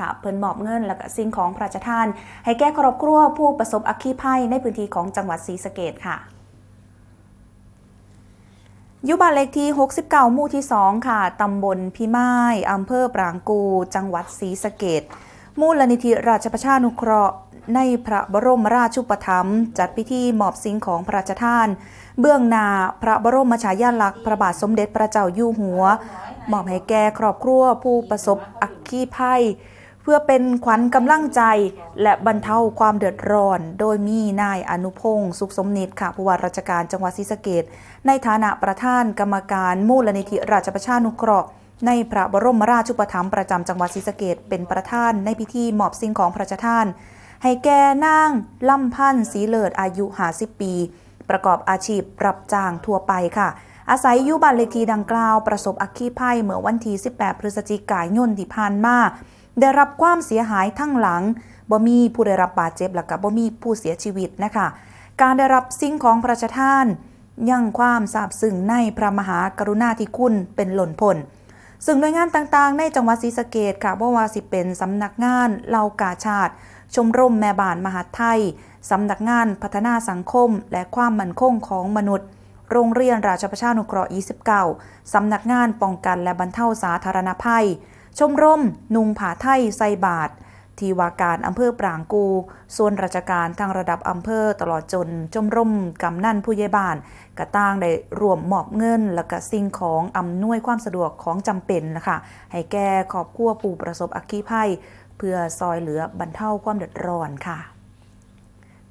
ค่ะ เพิ่นมอบเงิน และก็สิ่งของพระราชทาน ให้แก่ครอบครัวผู้ประสบอัคคีภัยในพื้นที่ของจังหวัดศรีสะเกษค่ะยุบานเลขที่ 69 หมู่ที่ 2 ค่ะ ตำบลพิมายอำเภอปรางกู จังหวัดศรีสะเกษมูลนิธิราชประชานุเคราะห์ ในพระบรมราชูปถัมภ์จัดพิธีมอบสิ่งของพระราชทาน เบื้องนาพระบรมฉายาลักษณ์พระบาทสมเด็จพระเจ้าอยู่หัว มอบให้แก่ครอบครัวผู้ประสบอัคคีภัย พื่อเป็นขวัญกำลังใจ และบรรเทาความเดือดร้อน โดยมีนายอนุพงศ์สุขสมนิตค่ะผู้ว่าราชการจังหวัดศรีสะเกษในฐานะประธานกรรมการมูลนิธิราชประชานุเคราะห์ในพระบรมราชูปถัมภ์ประจำจังหวัดศรีสะเกษเป็นประธานในพิธีมอบสิ่งของพระราชทาน ให้แก่นางลำพันธ์ศรีเลิศอายุ 50 ปี ประกอบอาชีพรับจ้างทั่วไปค่ะ อาศัยอยู่บ้านเลขที่ดังกล่าวประสบอัคคีภัยเมื่อวันที่ 18 พฤศจิกายนที่ผ่านมา ได้รับความเสียหายทั้งหลังบ่มีผู้ได้รับบาดเจ็บและก็บ่มีผู้เสียชีวิตนะคะ การได้รับสิ่งของพระราชทาน ยังความซาบซึ้งในพระมหากรุณาธิคุณเป็นหล่นพ้นซึ่งหน่วยงานต่างๆ ในจังหวัดศรีสะเกษค่ะบ่ว่าสิเป็นสำนักงานเหล่ากาชาติ ชมรมแม่บ้านมหาไทย สำนักงานพัฒนาสังคม และความมั่นคงของมนุษย์ โรงเรียนราชประชานุเคราะห์ 29 สำนักงานป้องกันและบรรเทาสาธารณภัย ชมรม นุงผาไทยไซบาท ทีวาการอำเภอปรางกู ส่วนราชการทางระดับอำเภอตลอดจนชมรมกำนันผู้ใหญ่บ้านกระต่างได้รวมมอบเงิน และก็สิ่งของอำนวยความสะดวกของจำเป็นนะคะให้แก่ครอบครัวผู้ประสบอัคคีภัย เพื่อซอยเหลือบรรเทาความเดือดร้อนค่ะ